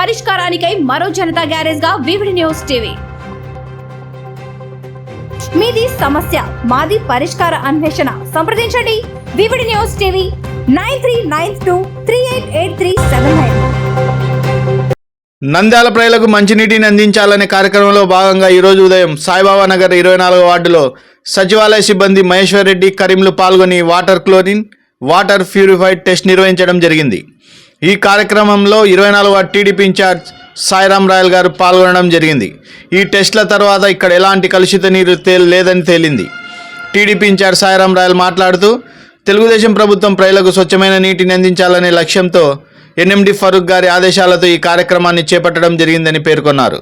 పరిష్కారానికై మరో జనతా గ్యారేజ్గా VVD news TV. మీది సమస్య మాది పరిష్కార అన్వేషణ. సంప్రదించండి. VVD news TV nine three nine two three eight eight three seven nine. Nandyal ప్రజలకు మంచినీటిని అందించాలనే కార్యక్రమంలో భాగంగా ఈరోజు ఉదయం సాయిబాబా నగర్ ఇరవై నాలుగో వార్డులో సచివాలయ సిబ్బంది మహేశ్వర్ రెడ్డి కరీంలు పాల్గొని water chlorine water purified test నిర్వహించడం జరిగింది. ఈ కార్యక్రమంలో ఇరవై నాలుగు టీడీపీ ఇన్ఛార్జ్ సాయిరాం రాయల్ గారు పాల్గొనడం జరిగింది. ఈ టెస్ట్ల తర్వాత ఇక్కడ ఎలాంటి కలుషిత నీరు తే లేదని తేలింది. టీడీపీ ఇన్ఛార్జ్ సాయిరాం రాయల్ మాట్లాడుతూ తెలుగుదేశం ప్రభుత్వం ప్రజలకు స్వచ్ఛమైన నీటిని అందించాలనే లక్ష్యంతో ఎన్ఎండి ఫరూక్ గారి ఆదేశాలతో ఈ కార్యక్రమాన్ని చేపట్టడం జరిగిందని పేర్కొన్నారు.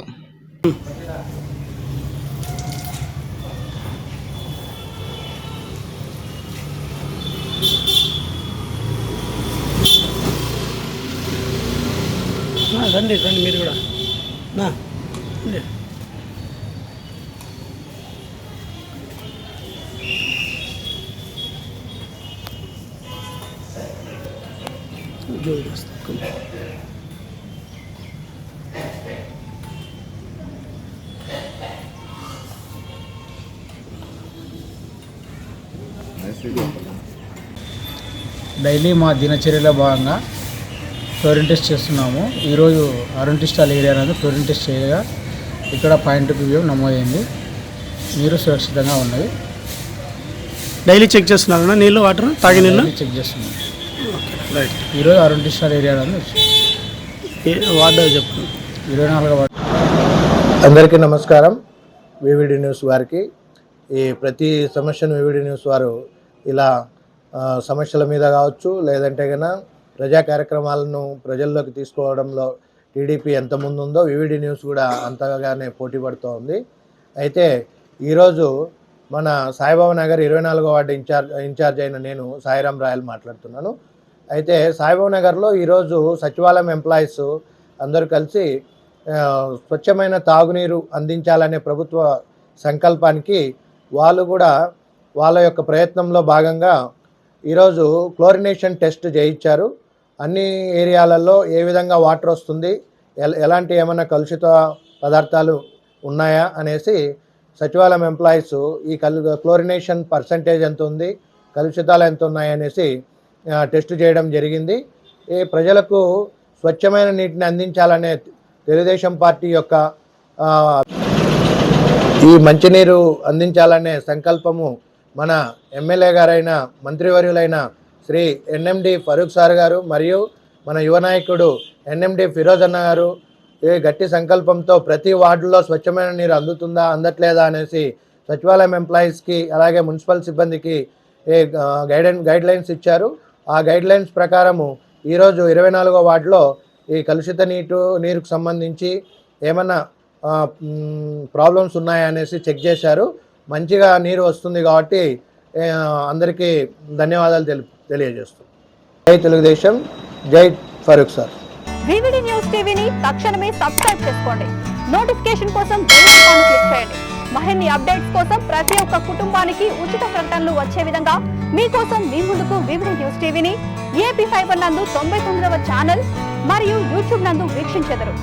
రండి రండి మీరు కూడా. నా జోడు డైలీ మా దినచర్యలో భాగంగా ఫ్లోరిన్ టెస్ట్ చేస్తున్నాము. ఈరోజు అరుణ్టిస్టాల్ ఏరియా అనేది ఫ్లోరిన్ టెస్ట్ చేయగా ఇక్కడ పాయింట్ బియ్యం నమోదైంది. నీరు సురక్షితంగా ఉన్నది. డైలీ చెక్ చేస్తున్నారా నీళ్ళు వాటర్ తాగే నీళ్ళు? చెక్ చేస్తున్నాం. రైట్. ఈరోజు అరుణ్టిస్టాల్ ఏరియా వార్డు చెప్పండి ఇరవై నాలుగో వార్డు. అందరికీ నమస్కారం. వివిడి న్యూస్ వారికి. ఈ ప్రతి సమస్యను వివిడి న్యూస్ వారు ఇలా సమస్యల మీద కావచ్చు లేదంటే కన్నా ప్రజా కార్యక్రమాలను ప్రజల్లోకి తీసుకోవడంలో టీడీపీ ఎంత ముందుందో వివిడి న్యూస్ కూడా అంతగానే పోటీ పడుతూ ఉంది అయితే ఈరోజు మన సాయిబాబా నగర్ ఇరవై నాలుగో వార్డు ఇన్ఛార్జ్ ఇన్ఛార్జ్ అయిన నేను సాయిరాం రాయల్ మాట్లాడుతున్నాను. అయితే సాయిబాబా నగర్లో ఈరోజు సచివాలయం ఎంప్లాయీస్ అందరూ కలిసి స్వచ్ఛమైన తాగునీరు అందించాలనే ప్రభుత్వ సంకల్పానికి వాళ్ళు కూడా వాళ్ళ యొక్క ప్రయత్నంలో భాగంగా ఈరోజు క్లోరినేషన్ టెస్ట్ చేయించారు. అన్ని ఏరియాలలో ఏ విధంగా వాటర్ వస్తుంది ఎలాంటి ఏమైనా కలుషిత పదార్థాలు ఉన్నాయా అనేసి సచివాలయం ఎంప్లాయీస్ ఈ కల్ క్లోరినేషన్ పర్సంటేజ్ ఎంత ఉంది కలుషితాలు ఎంత ఉన్నాయి అనేసి టెస్ట్ చేయడం జరిగింది. ఈ ప్రజలకు స్వచ్ఛమైన నీటిని అందించాలనే తెలుగుదేశం పార్టీ యొక్క ఈ మంచినీరు అందించాలనే సంకల్పము మన ఎమ్మెల్యే గారైన మంత్రివర్యులైన శ్రీ ఎన్ఎండి ఫరూక్ సార్ గారు మరియు మన యువ నాయకుడు ఎన్ఎండి ఫిరోజ్ అన్న గారు. ఈ గట్టి సంకల్పంతో ప్రతి వార్డులో స్వచ్ఛమైన నీరు అందుతుందా అందట్లేదా అనేసి సచివాలయం ఎంప్లాయీస్కి అలాగే మున్సిపల్ సిబ్బందికి ఏ గైడెన్ గైడ్ లైన్స్ ఇచ్చారు. ఆ గైడ్ లైన్స్ ప్రకారము ఈరోజు ఇరవై నాలుగో వార్డులో ఈ కలుషిత నీటు నీరుకు సంబంధించి ఏమన్నా ప్రాబ్లమ్స్ ఉన్నాయా అనేసి చెక్ చేశారు. మంచిగా నీరు వస్తుంది కాబట్టి అందరికీ ధన్యవాదాలు తెలి తెలియజేస్తాం. జై తెలుగుదేశం జై ఫరూక్ సార్. వివిడి న్యూస్ టీవీని తక్షణమే సబ్స్క్రైబ్ చేసుకోండి. నోటిఫికేషన్ కోసం బెల్ ఐకాన్ క్లిక్ చేయండి. మరిన్ని అప్డేట్స్ కోసం ప్రతి ఒక్క కుటుంబానికి ఉచిత ప్రకటనలు వచ్చే విధంగా మీకోసం మీ ముందుకు వివిడి న్యూస్ టీవీని ఏపీ ఫైబర్ నందు తొంభై తొమ్మిదవ ఛానల్ మరియు యూట్యూబ్ నందు వీక్షించెదరు.